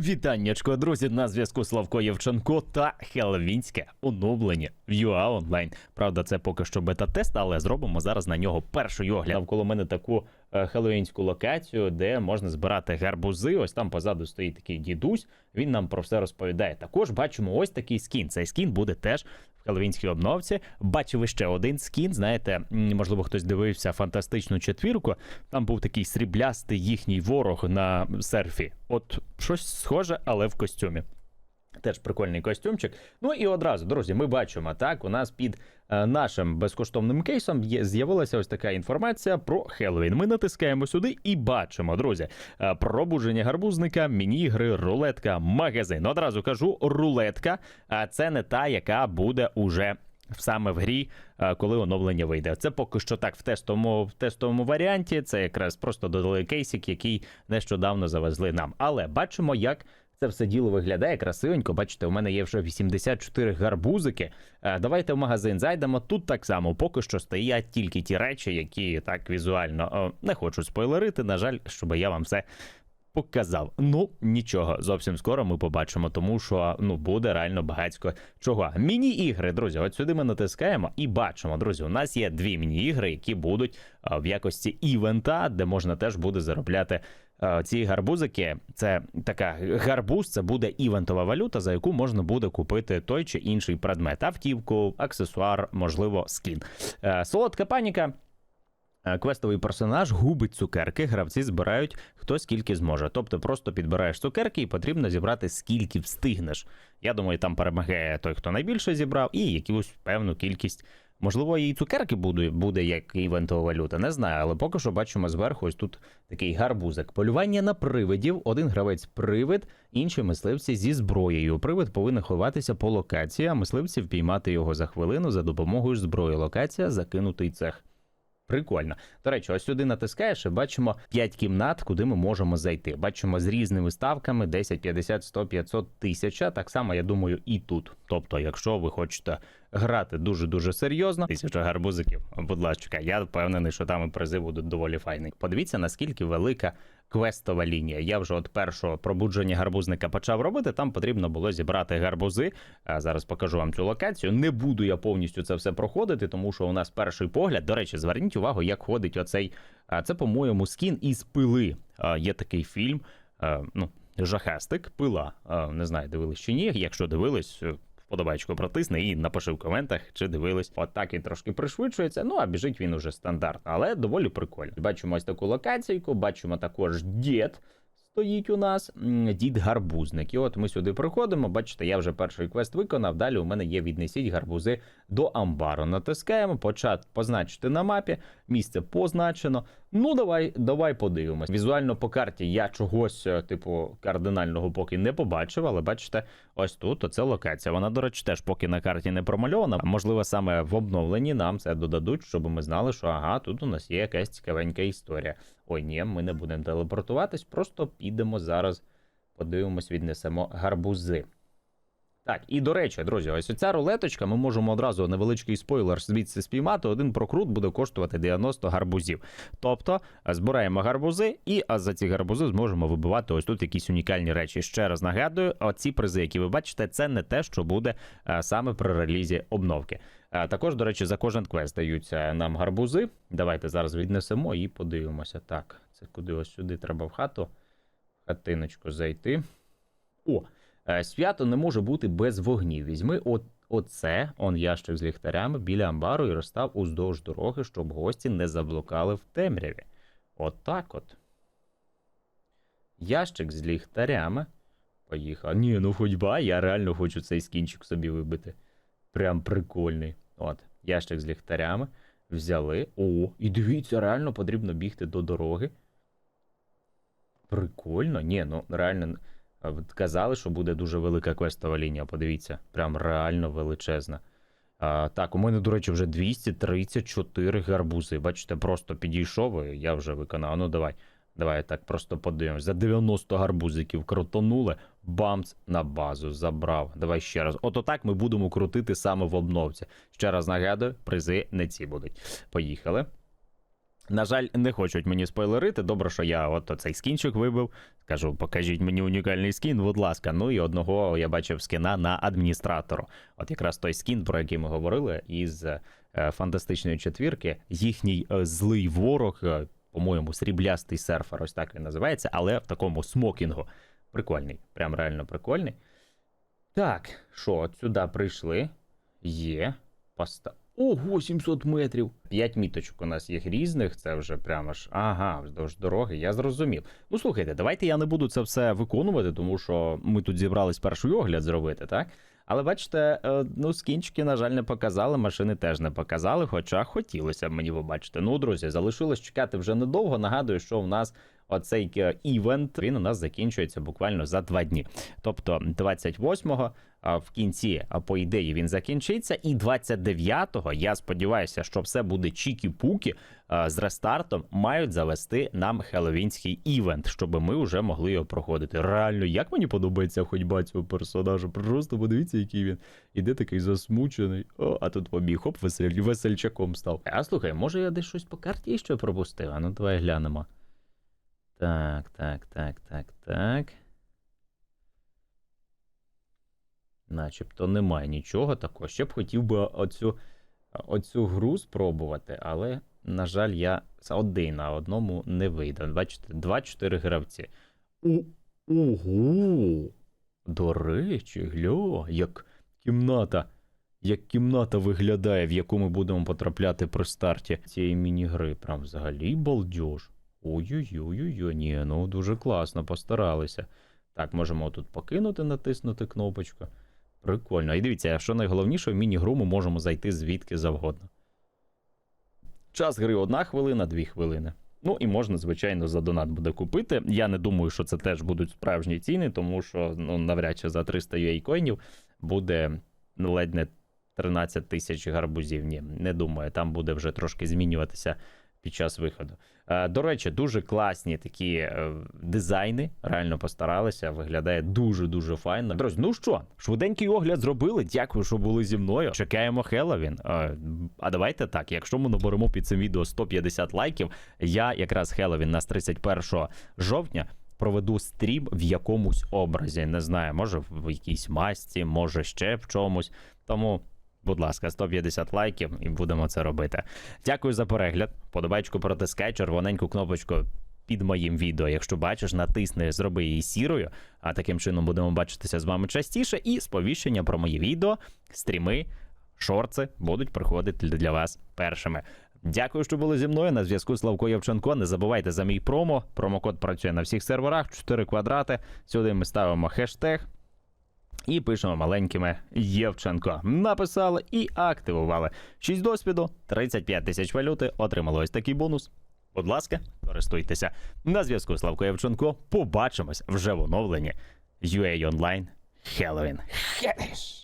Вітаннячко, друзі, на зв'язку Славко Євченко та Хелвінське оновлення в UA онлайн. Правда, це поки що бета-тест, але зробимо зараз на нього перший огляд. Навколо мене таку е, локацію, де можна збирати гарбузи. Ось там позаду стоїть такий дідусь. Він нам про все розповідає. Також бачимо ось такий скін. Цей скін буде теж в хеллоуінській обновці. Бачили ще один скін. Знаєте, можливо, хтось дивився фантастичну четвірку. Там був такий сріблястий їхній ворог на серфі. От щось схоже, але в костюмі. Теж прикольний костюмчик. Ну і одразу, друзі, ми бачимо, так, у нас під е, нашим безкоштовним кейсом з'явилася ось така інформація про Хеллоуін. Ми натискаємо сюди і бачимо, друзі, е, пробудження гарбузника, міні-ігри, рулетка, магазин. Одразу кажу, рулетка, а це не та, яка буде уже. Саме в грі, е, коли оновлення вийде. Це поки що так в тестовому, в тестовому варіанті. Це якраз просто додали кейсик, який нещодавно завезли нам. Але бачимо, як це все діло виглядає красивенько. Бачите, у мене є вже 84 гарбузики. Е, Давайте в магазин зайдемо. Тут так само поки що стоять тільки ті речі, які так візуально не хочу спойлерити. На жаль, щоб я вам все показав. Ну нічого, зовсім скоро ми побачимо, тому що ну буде реально багатько чого. Міні-ігри, друзі, от сюди ми натискаємо і бачимо, друзі. У нас є дві міні-ігри, які будуть в якості івента, де можна теж буде заробляти. А, Ці гарбузики, це така гарбуз, це буде івентова валюта, за яку можна буде купити той чи інший предмет, автівку, аксесуар, можливо, скін. Е, Солодка паніка. Е, Квестовий персонаж губить цукерки, гравці збирають хто скільки зможе. Тобто просто підбираєш цукерки і потрібно зібрати скільки встигнеш. Я думаю, там перемагає той, хто найбільше зібрав, і якусь певну кількість. Можливо, і цукерки буде, буде як івентова валюта, не знаю, але поки що бачимо зверху ось тут такий гарбузик. Полювання на привидів. Один гравець привид, інші мисливці зі зброєю. Привид повинен ховатися по локації, а мисливці впіймати його за хвилину за допомогою зброї. Локація закинутий цех. Прикольно. До речі, ось сюди натискаєш і бачимо 5 кімнат, куди ми можемо зайти. Бачимо з різними ставками 10, 50, 100, 500, 1000. Так само, я думаю, і тут. Тобто, якщо ви хочете грати дуже-дуже серйозно, тисяча гарбузиків, будь ласка, я впевнений, що там і призи будуть доволі файні. Подивіться, наскільки велика квестова лінія. Я вже от першого пробудження гарбузника почав робити. Там потрібно було зібрати гарбузи. А зараз покажу вам цю локацію. Не буду я повністю це все проходити, тому що у нас перший погляд. До речі, зверніть увагу, як ходить оцей. Це, по-моєму, скін із пили. Є такий фільм. Ну, жахастик, пила. Не знаю, дивились чи ні. Якщо дивились. Вподобайку протисни і напиши в коментах, чи дивились. От так він трошки пришвидшується. Ну а біжить він уже стандартно, але доволі прикольно. Бачимо ось таку локаційку, бачимо також дід. Стоїть у нас дід гарбузник. І от ми сюди приходимо. Бачите, я вже перший квест виконав. Далі у мене є віднесіть гарбузи до амбару. Натискаємо, почат позначити на мапі. Місце позначено. Ну, давай, давай подивимось. Візуально по карті я чогось, е, типу, кардинального поки не побачив, але бачите, ось тут оце локація. Вона, до речі, теж поки на карті не промальована. Можливо, саме в обновленні нам це додадуть, щоб ми знали, що ага, тут у нас є якась цікавенька історія. Ой, ні, ми не будемо телепортуватись, просто підемо зараз, подивимось, віднесемо гарбузи. Так, і до речі, друзі, ось оця рулеточка, ми можемо одразу невеличкий спойлер звідси спіймати. Один прокрут буде коштувати 90 гарбузів. Тобто е, збираємо гарбузи, і за ці гарбузи зможемо вибивати ось тут якісь унікальні речі. Ще раз нагадую, оці призи, які ви бачите, це не те, що буде е, саме при релізі обновки. Е, Також, до речі, за кожен квест даються нам гарбузи. Давайте зараз віднесемо і подивимося. Так, це куди ось сюди треба в хату, в хатиночку зайти. О, е, свято не може бути без вогнів. Візьми от, оце, он ящик з ліхтарями біля амбару і розстав уздовж дороги, щоб гості не заблукали в темряві. от, от. Ящик з ліхтарями. Поїхав. Ні, ну ходьба, я реально хочу цей скінчик собі вибити. Прям прикольний. От, ящик з ліхтарями. Взяли. О, і дивіться, реально потрібно бігти до дороги. Прикольно. Ні, ну реально. От Казали, що буде дуже велика квестова лінія. Подивіться, прям реально величезна. А, так, у мене, до речі, вже 234 гарбузи. Бачите, просто підійшов, і я вже виконав. Ну, давай. Давай так просто подивимось. За 90 гарбузиків крутонули, бамц на базу забрав. Давай ще раз. Ото так ми будемо крутити саме в обновці. Ще раз нагадую, призи не ці будуть. Поїхали. На жаль, не хочуть мені спойлерити. Добре, що я от цей скінчик вибив. Кажу, покажіть мені унікальний скін, будь ласка. Ну і одного я бачив скіна на адміністратору. От якраз той скін, про який ми говорили, із е, фантастичної четвірки, їхній е, злий ворог, е, по-моєму, сріблястий серфер, ось так він називається, але в такому смокінгу. Прикольний, прям реально прикольний. Так, що, от сюди прийшли. Є. Поста. Ого, 700 метрів. П'ять міточок у нас є різних, це вже прямо ж. Ага, вздовж дороги, я зрозумів. Ну слухайте, давайте я не буду це все виконувати, тому що ми тут зібрались перший огляд зробити, так? Але бачите, е, ну скінчики, на жаль, не показали, машини теж не показали, хоча хотілося б мені побачити. Ну, друзі, залишилось чекати вже недовго. Нагадую, що в нас оцей е, івент він у нас закінчується буквально за два дні. Тобто 28-го в кінці, по ідеї, він закінчиться, і 29-го, я сподіваюся, що все буде чікі-пукі з рестартом, мають завести нам хеловінський івент, щоб ми вже могли його проходити. Реально, як мені подобається ходьба цього персонажа. Просто подивіться, який він іде такий засмучений. О, а тут побіг, хоп, весель, весельчаком став. А слухай, може я десь щось по карті ще пропустив? А ну давай глянемо. Так, так, так, так, так. Начебто немає нічого такого. Ще б хотів би оцю, оцю гру спробувати, але, на жаль, я один на одному не вийду. Бачите, 2-4 гравці. У, ого! До речі, гля, як кімната. Як кімната виглядає, в яку ми будемо потрапляти при старті цієї міні-гри. Прям взагалі балдеж. Ой-ой-ой, ні, ну дуже класно, постаралися. Так, можемо тут покинути, натиснути кнопочку. Прикольно. І дивіться, що найголовніше, в міні-гру ми можемо зайти звідки завгодно. Час гри одна хвилина, дві хвилини. Ну і можна, звичайно, за донат буде купити. Я не думаю, що це теж будуть справжні ціни, тому що ну, навряд чи за 300 UA коїнів буде ну, ледь не 13 тисяч гарбузів. Ні, не думаю, там буде вже трошки змінюватися під час виходу. Е, До речі, дуже класні такі е, дизайни. Реально постаралися. Виглядає дуже дуже файно. Друзі, ну що, швиденький огляд зробили. Дякую, що були зі мною. Чекаємо Хеллоуін. Е, А давайте так. Якщо ми наберемо під цим відео 150 лайків, я якраз Хеллоуін нас 31 жовтня. Проведу стрім в якомусь образі. Не знаю, може в якійсь масці, може ще в чомусь. Тому Будь ласка, 150 лайків і будемо це робити. Дякую за перегляд. Подобайку протискай, червоненьку кнопочку під моїм відео. Якщо бачиш, натисни, зроби її сірою. А таким чином будемо бачитися з вами частіше. І сповіщення про мої відео, стріми, шорти будуть приходити для вас першими. Дякую, що були зі мною. На зв'язку Славко Євченко. Не забувайте за мій промо. Промокод працює на всіх серверах. 4 квадрати. Сюди ми ставимо хештег. І пишемо маленькими Євченко. Написали і активували. 6 досвіду, 35 тисяч валюти. Отримали ось такий бонус. Будь ласка, користуйтеся. На зв'язку Славко Євченко. Побачимось вже в оновленні UA Online Halloween.